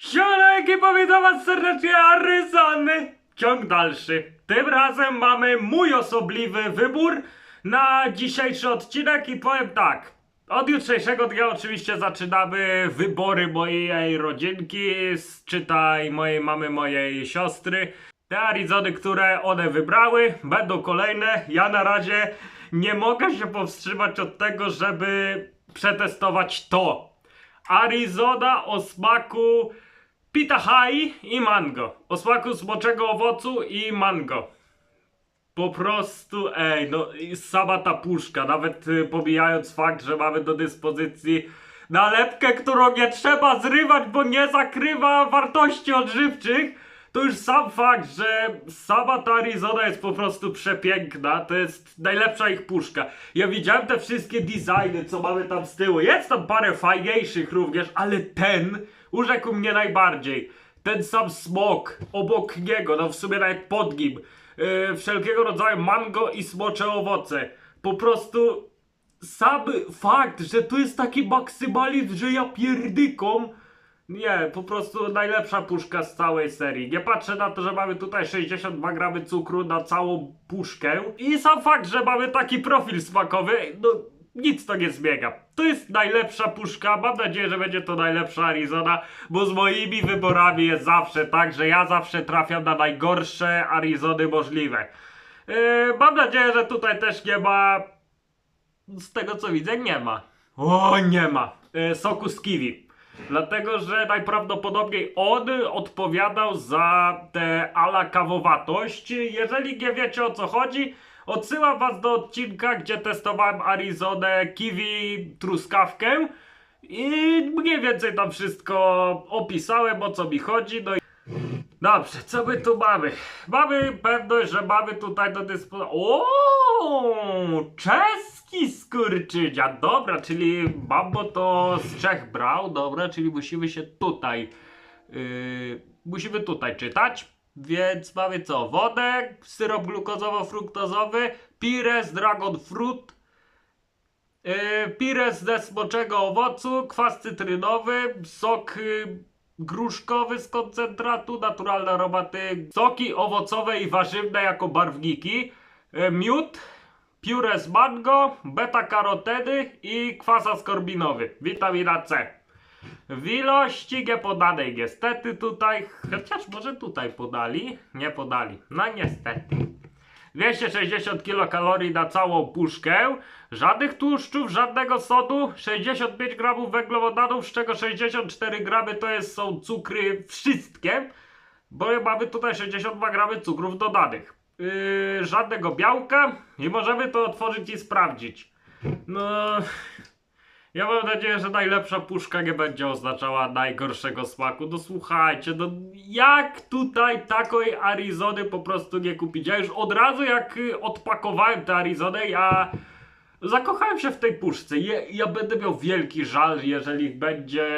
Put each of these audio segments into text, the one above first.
Siema ekipa, witam was serdecznie, Aryzony! Ciąg dalszy. Tym razem mamy mój osobliwy wybór na dzisiejszy odcinek i powiem tak. Od jutrzejszego dnia oczywiście zaczynamy wybory mojej rodzinki, czytaj mojej mamy, mojej siostry. Te Arizony, które one wybrały, będą kolejne. Ja na razie nie mogę się powstrzymać od tego, żeby przetestować to. Arizona o smaku pitahai i mango. O smaku smoczego owocu i mango. Po prostu, ej, no sama ta puszka, nawet y, pomijając fakt, że mamy do dyspozycji nalepkę, którą nie trzeba zrywać, bo nie zakrywa wartości odżywczych, to już sam fakt, że sama ta Arizona jest po prostu przepiękna, to jest najlepsza ich puszka. Ja widziałem te wszystkie designy, co mamy tam z tyłu, jest tam parę fajniejszych również, ale ten urzekł mnie najbardziej. Ten sam smok obok niego, no w sumie nawet pod nim, yy, wszelkiego rodzaju mango i smocze owoce. Po prostu sam fakt, że tu jest taki maksymalizm, że ja pierdykom. Nie, po prostu najlepsza puszka z całej serii. Nie patrzę na to, że mamy tutaj 62 gramy cukru na całą puszkę. I sam fakt, że mamy taki profil smakowy, no nic to nie zmienia. To jest najlepsza puszka. Mam nadzieję, że będzie to najlepsza Arizona, bo z moimi wyborami jest zawsze tak, że ja zawsze trafiam na najgorsze Arizony możliwe. Yy, mam nadzieję, że tutaj też nie ma z tego co widzę, nie ma. O, nie ma. E, soku z kiwi. Dlatego, że najprawdopodobniej on odpowiadał za tę ala kawowatość. Jeżeli nie wiecie o co chodzi, odsyłam was do odcinka, gdzie testowałem Arizonę, kiwi, truskawkę. I mniej więcej tam wszystko opisałem, o co mi chodzi. No i Dobrze, co my tu mamy? Mamy pewność, że mamy tutaj do dyspozycji. O, czeski skurczydzia. Dobra, czyli Bambo to z Czech brał. Dobra, czyli musimy się tutaj. Yy, musimy tutaj czytać. Więc mamy co? Wodę, syrop glukozowo-fruktozowy, pires, dragon fruit, Yy, pires ze smoczego owocu, kwas cytrynowy, sok yy, gruszkowy z koncentratu, naturalne aromaty, soki owocowe i warzywne jako barwniki, yy, miód, pióre z mango, beta-karoteny i kwas askorbinowy, witamina C. W ilości nie podanej niestety tutaj, chociaż może tutaj podali, nie podali, no niestety. 260 kilokalorii na całą puszkę, żadnych tłuszczów, żadnego sodu, 65 gramów węglowodanów, z czego 64 gramy to jest, są cukry wszystkie, bo mamy tutaj 62 gramy cukrów dodanych. Yy, żadnego białka i możemy to otworzyć i sprawdzić. No... Ja mam nadzieję, że najlepsza puszka nie będzie oznaczała najgorszego smaku. No słuchajcie, no jak tutaj takiej Arizony po prostu nie kupić? Ja już od razu jak y, odpakowałem tę Arizonę, ja zakochałem się w tej puszce. Ja, ja będę miał wielki żal, jeżeli będzie,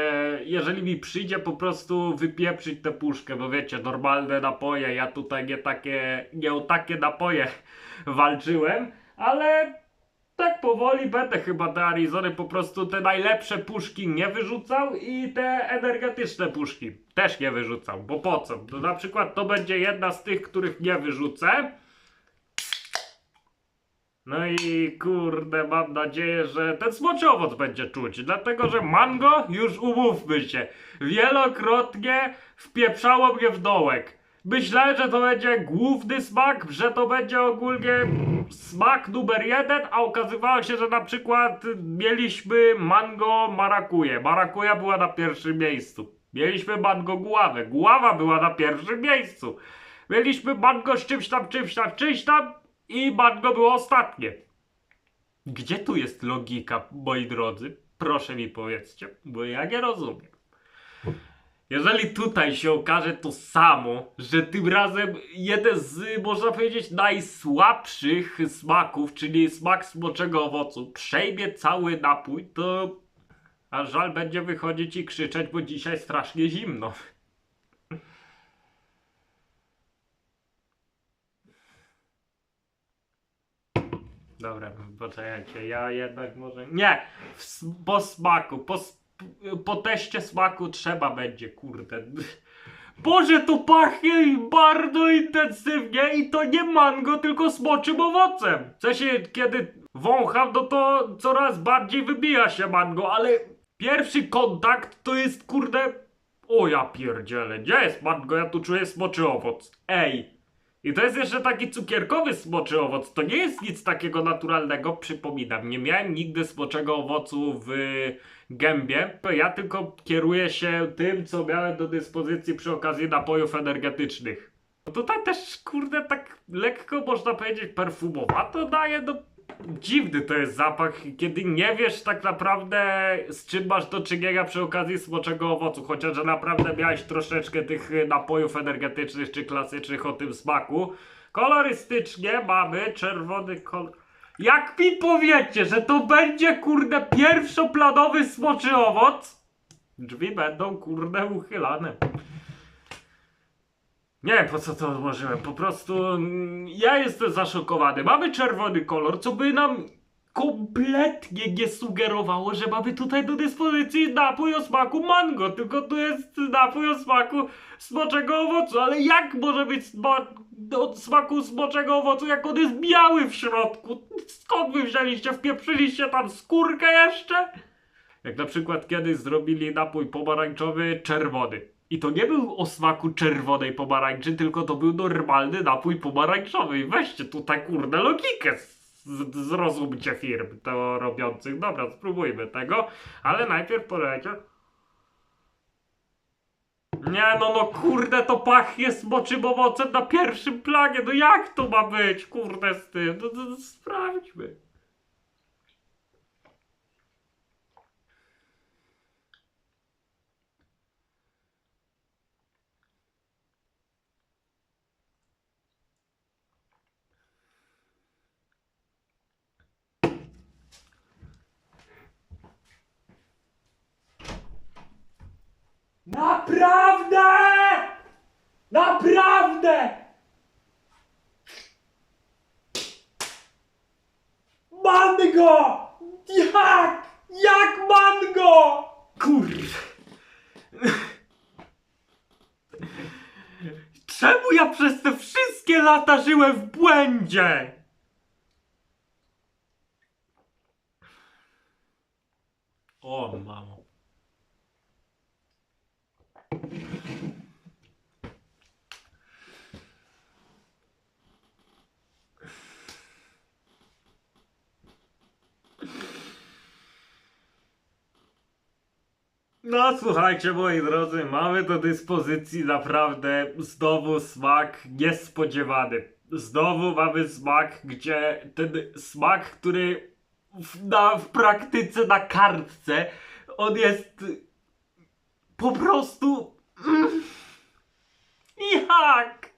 jeżeli mi przyjdzie po prostu wypieprzyć tę puszkę, bo wiecie, normalne napoje, ja tutaj nie takie, nie o takie napoje walczyłem, ale tak powoli będę chyba te Arizony po prostu te najlepsze puszki nie wyrzucał i te energetyczne puszki też nie wyrzucał, bo po co? To na przykład to będzie jedna z tych, których nie wyrzucę. No i kurde, mam nadzieję, że ten smoczy owoc będzie czuć, dlatego że mango, już umówmy się, wielokrotnie wpieprzało mnie w dołek. Myślałem, że to będzie główny smak, że to będzie ogólnie smak numer jeden, a okazywało się, że na przykład mieliśmy mango marakuje. Marakuja była na pierwszym miejscu. Mieliśmy mango guławę. Guława była na pierwszym miejscu. Mieliśmy mango z czymś tam, czymś tam, czymś tam i mango było ostatnie. Gdzie tu jest logika, moi drodzy? Proszę mi powiedzcie, bo ja nie rozumiem. Jeżeli tutaj się okaże to samo, że tym razem jeden z, można powiedzieć, najsłabszych smaków, czyli smak smoczego owocu, przejmie cały napój, to a żal będzie wychodzić i krzyczeć, bo dzisiaj strasznie zimno. Dobra, poczekajcie, ja jednak może... Nie! Po smaku, po, s- po teście smaku trzeba będzie, kurde. Boże, to pachnie bardzo intensywnie i to nie mango, tylko smoczym owocem. W sensie, kiedy wącham, no to coraz bardziej wybija się mango, ale pierwszy kontakt to jest, kurde... O ja pierdzielę, gdzie jest mango? Ja tu czuję smoczy owoc. Ej! I to jest jeszcze taki cukierkowy smoczy owoc. To nie jest nic takiego naturalnego, przypominam. Nie miałem nigdy smoczego owocu w gębie. Ja tylko kieruję się tym, co miałem do dyspozycji przy okazji napojów energetycznych. No tutaj też, kurde, tak lekko można powiedzieć perfumowato daje, no dziwny to jest zapach, kiedy nie wiesz tak naprawdę z czym masz do czynienia przy okazji smoczego owocu, chociaż że naprawdę miałeś troszeczkę tych y, napojów energetycznych czy klasycznych o tym smaku. Kolorystycznie mamy czerwony kolor. Jak mi powiecie, że to będzie kurde pierwszoplanowy smoczy owoc, drzwi będą kurde uchylane. Nie wiem po co to odłożyłem, po prostu mm, ja jestem zaszokowany. Mamy czerwony kolor, co by nam kompletnie nie sugerowało, że mamy tutaj do dyspozycji napój o smaku mango, tylko tu jest napój o smaku smoczego owocu, ale jak może być sma o smaku smoczego owocu, jak on jest biały w środku? Skąd wy wzięliście? Wpieprzyliście tam skórkę jeszcze? Jak na przykład kiedyś zrobili napój pomarańczowy czerwony. I to nie był o smaku czerwonej pomarańczy, tylko to był normalny napój pomarańczowy. I weźcie tutaj kurde logikę. z- Zrozumcie firm to robiących. Dobra, spróbujmy tego. Ale najpierw polecie. Nie no, no kurde, to pachnie smoczym owocem na pierwszym planie. No jak to ma być, kurde, z tym? No, no, no sprawdźmy. Naprawdę! Naprawdę! Mango! Jak? Jak mango? Kur... Czemu ja przez te wszystkie lata żyłem w błędzie? O, mamo. No słuchajcie moi drodzy, mamy do dyspozycji naprawdę znowu smak niespodziewany. Znowu mamy smak, gdzie ten smak, który w, na, w praktyce na kartce, on jest po prostu... Mm, jak?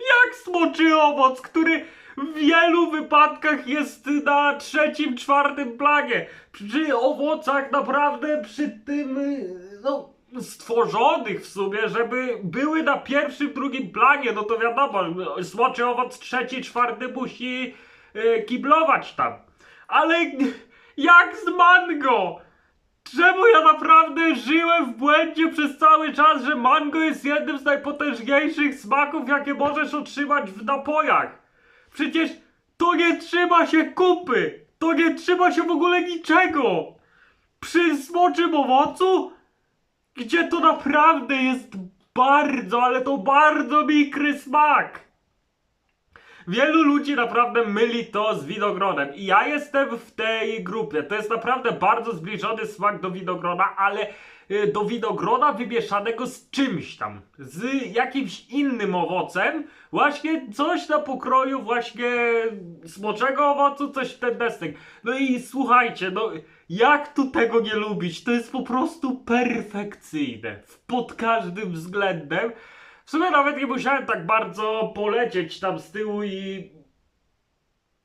Jak smoczy owoc, który w wielu wypadkach jest na trzecim, czwartym planie. Przy owocach naprawdę przy tym, y, no, stworzonych w sumie, żeby były na pierwszym, drugim planie, no to wiadomo, smoczy owoc trzeci, czwarty musi y, kiblować tam. Ale jak z mango? Czemu ja naprawdę żyłem w błędzie przez cały czas, że mango jest jednym z najpotężniejszych smaków, jakie możesz otrzymać w napojach? Przecież to nie trzyma się kupy! To nie trzyma się w ogóle niczego! Przy smoczym owocu? Gdzie to naprawdę jest bardzo, ale to bardzo mikry smak! Wielu ludzi naprawdę myli to z winogronem i ja jestem w tej grupie. To jest naprawdę bardzo zbliżony smak do winogrona, ale y, do winogrona wymieszanego z czymś tam, z jakimś innym owocem, właśnie coś na pokroju właśnie smoczego owocu, coś w ten destek. No i słuchajcie, no jak tu tego nie lubić? To jest po prostu perfekcyjne pod każdym względem. W sumie nawet nie musiałem tak bardzo polecieć tam z tyłu i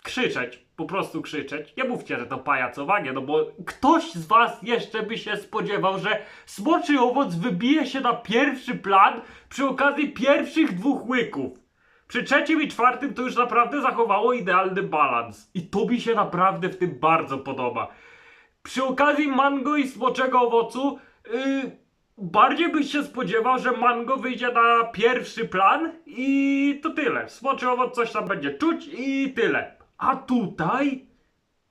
krzyczeć, po prostu krzyczeć. Nie mówcie, że to pajacowanie, no bo ktoś z was jeszcze by się spodziewał, że smoczy owoc wybije się na pierwszy plan przy okazji pierwszych dwóch łyków. Przy trzecim i czwartym to już naprawdę zachowało idealny balans. I to mi się naprawdę w tym bardzo podoba. przy okazji mango i smoczego owocu, yy, bardziej byś się spodziewał, że mango wyjdzie na pierwszy plan i to tyle. Smoczy owoc coś tam będzie czuć i tyle. A tutaj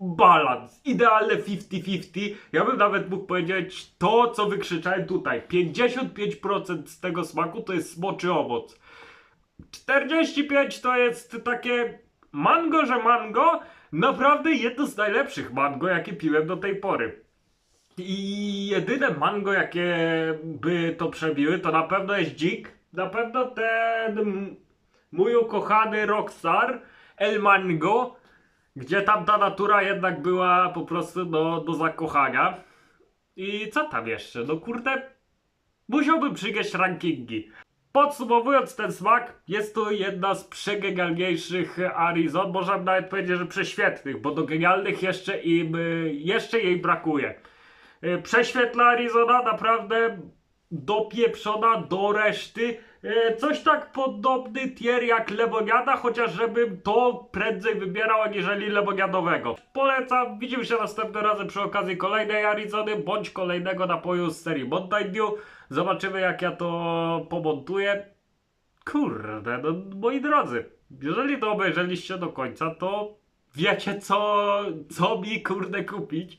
balans, idealne 50-50. Ja bym nawet mógł powiedzieć to, co wykrzyczałem tutaj. 55% z tego smaku to jest smoczy owoc. 45 to jest takie mango, że mango. Naprawdę jedno z najlepszych mango, jakie piłem do tej pory. I jedyne mango, jakie by to przebiły, to na pewno jest dzik. Na pewno ten mój ukochany Rockstar El Mango, gdzie tam ta natura jednak była po prostu do, do zakochania. I co tam jeszcze? No kurde, musiałbym przygieść rankingi. Podsumowując ten smak, jest to jedna z przegenialniejszych Arizon, można nawet powiedzieć, że prześwietnych, bo do genialnych jeszcze im, y, jeszcze jej brakuje. Y, Prześwietla Arizona, naprawdę dopieprzona do reszty. Y, Coś tak podobny tier jak lemoniada, chociaż żebym to prędzej wybierał aniżeli lemoniadowego. Polecam, widzimy się następnym razem przy okazji kolejnej Arizony, bądź kolejnego napoju z serii Mountain Dew. Zobaczymy jak ja to pomontuję. Kurde, no moi drodzy, jeżeli to obejrzeliście do końca, to wiecie co, co mi kurde kupić,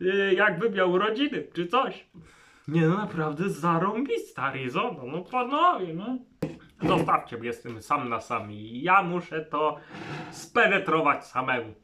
yy, jakbym miał urodziny, czy coś. Nie no, naprawdę zarąbista Arizona, no panowie, no. Zostawcie mnie z tym sam na sam i ja muszę to spenetrować samemu.